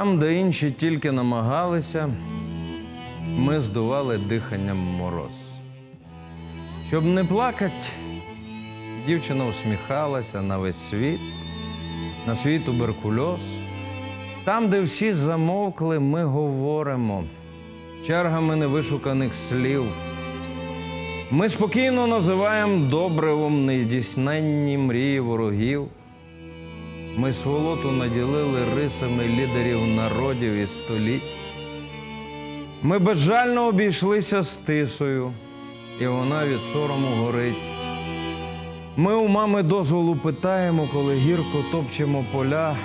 Там, де інші тільки намагалися, ми здували диханням мороз. Щоб не плакать, дівчина усміхалася на весь світ, на свій туберкульоз. Там, де всі замовкли, ми говоримо чергами невишуканих слів. Ми спокійно називаємо добривом нездійсненні мрії ворогів. Ми сволоту наділили рисами лідерів народів і століть. Ми безжально обійшлися з тисою, і вона від сорому горить. Ми у мами дозволу питаємо, коли гірко топчемо поля.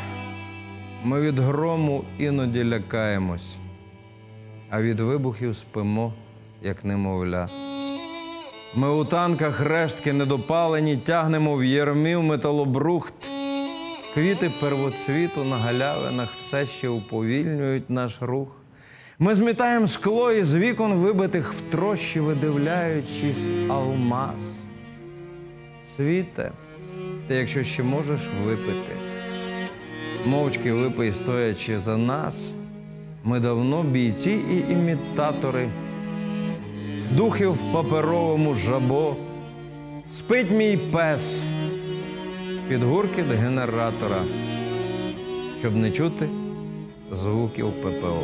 Ми від грому іноді лякаємось, а від вибухів спимо, як немовля. Ми у танках рештки недопалені тягнемо в єрмів металобрухт. Квіти первоцвіту на галявинах все ще уповільнюють наш рух. Ми змітаємо скло із вікон вибитих в трощі, видивляючись алмаз. Світе, ти якщо ще можеш випити, мовчки випий, стоячи за нас. Ми давно бійці і імітатори, духи в паперовому жабо, спить мій пес під гуркіт генератора, щоб не чути звуків ППО.